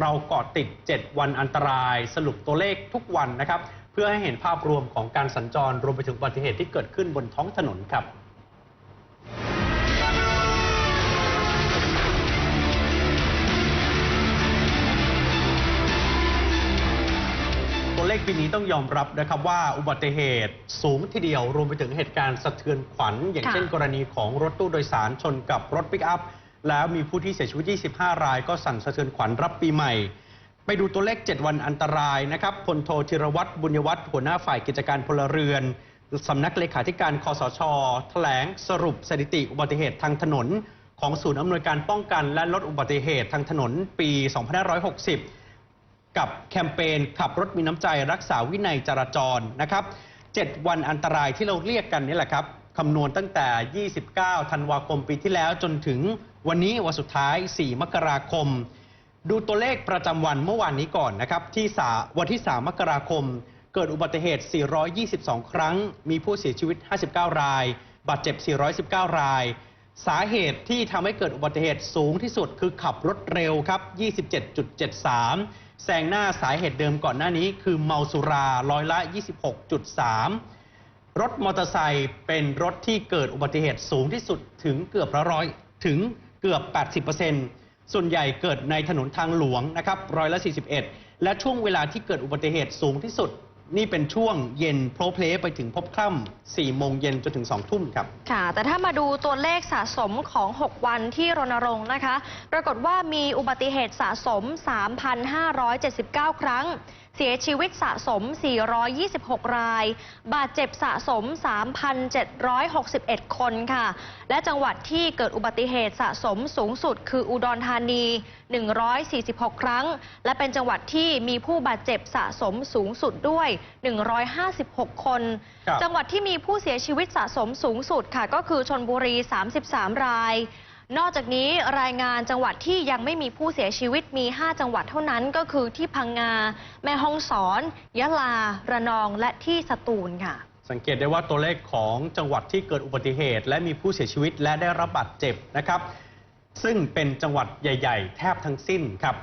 เราเกาะติด 7 วันอันตราย สรุปตัวเลขทุกวันนะครับ เพื่อให้เห็นภาพรวมของการสัญจรรวมไปถึงอุบัติเหตุที่เกิดขึ้นบนท้องถนนครับตัวเลขปีนี้ต้องยอมรับนะครับว่าอุบัติเหตุสูงทีเดียวรวมไปถึงเหตุการณ์สะเทือนขวัญ อย่างค่ะเช่นกรณีของรถตู้โดยสารชนกับรถปิกอัพ แล้วมีผู้ที่เสียชีวิต 25 ราย ก็สั่นสะเทือนขวัญรับปีใหม่ ไปดูตัวเลข 7 วันอันตรายนะครับพลโทธิรวัตรบุญยวัฒน์หัวหน้าฝ่ายกิจการพลเรือนสำนักเลขาธิการคอสชแถลงสรุปสถิติอุบัติเหตุทางถนน ของศูนย์อำนวยการป้องกันและลดอุบัติเหตุทางถนนปี 2560 กับแคมเปญขับรถมีน้ำใจรักษาวินัยจราจรนะครับ 7 วันอันตรายที่เราเรียกกันนี่แหละครับ คำนวณตั้งแต่ 29 ธันวาคมปีที่แล้วจนถึงวันนี้วันสุดท้าย 4 มกราคม ดูตัวเลขประจำวันเมื่อวานนี้ก่อนนะครับ ที่สาวันที่ 3 มกราคม เกิดอุบัติเหตุ 422 ครั้ง มีผู้เสียชีวิต 59 ราย บาดเจ็บ 419 ราย สาเหตุที่ทำให้เกิดอุบัติเหตุสูงที่สุดคือขับรถเร็วครับ 27.73 แซงหน้าสาเหตุเดิมก่อนหน้านี้คือเมาสุราร้อยละ 26.3 รถมอเตอร์ไซค์เป็นรถที่เกิดอุบัติเหตุสูงที่สุดถึงเกือบละร้อยถึงเกือบ 80%ส่วนใหญ่เกิดในถนนทางหลวงนะครับร้อยละ 41 และช่วงเวลาที่เกิดอุบัติเหตุสูงที่สุด นี่เป็นช่วงเย็นโพลเพลไปถึงพบค่ำ4โมงเย็นจนถึง 2 ทุ่มครับ ค่ะ แต่ถ้ามาดูตัวเลขสะสมของ 6 วันที่รณรงค์นะคะ ปรากฏว่ามีอุบัติเหตุสะสม 3,579 ครั้ง เสียชีวิตสะสม 426 ราย บาดเจ็บสะสม 3,761 คนค่ะ และจังหวัดที่เกิดอุบัติเหตุสะสมสูงสุด คืออุดรธานี 146 ครั้ง และเป็นจังหวัดที่มีผู้บาดเจ็บสะสมสูงสุดด้วย 156 คนครับจังหวัดที่มีผู้เสียชีวิตสะสมสูงสุดค่ะ ก็คือชนบุรี 33 ราย นอกจากนี้รายงานจังหวัดที่ยังไม่มีผู้เสียชีวิตมี 5 จังหวัดเท่านั้นก็คือที่พังงา แม่ฮ่องสอน ยะลา ระนองและที่สตูลค่ะ สังเกตได้ว่าตัวเลขของจังหวัดที่เกิดอุบัติเหตุ และมีผู้เสียชีวิตและได้รับบาดเจ็บนะครับ ซึ่งเป็นจังหวัดใหญ่ ๆ แทบทั้งสิ้นครับ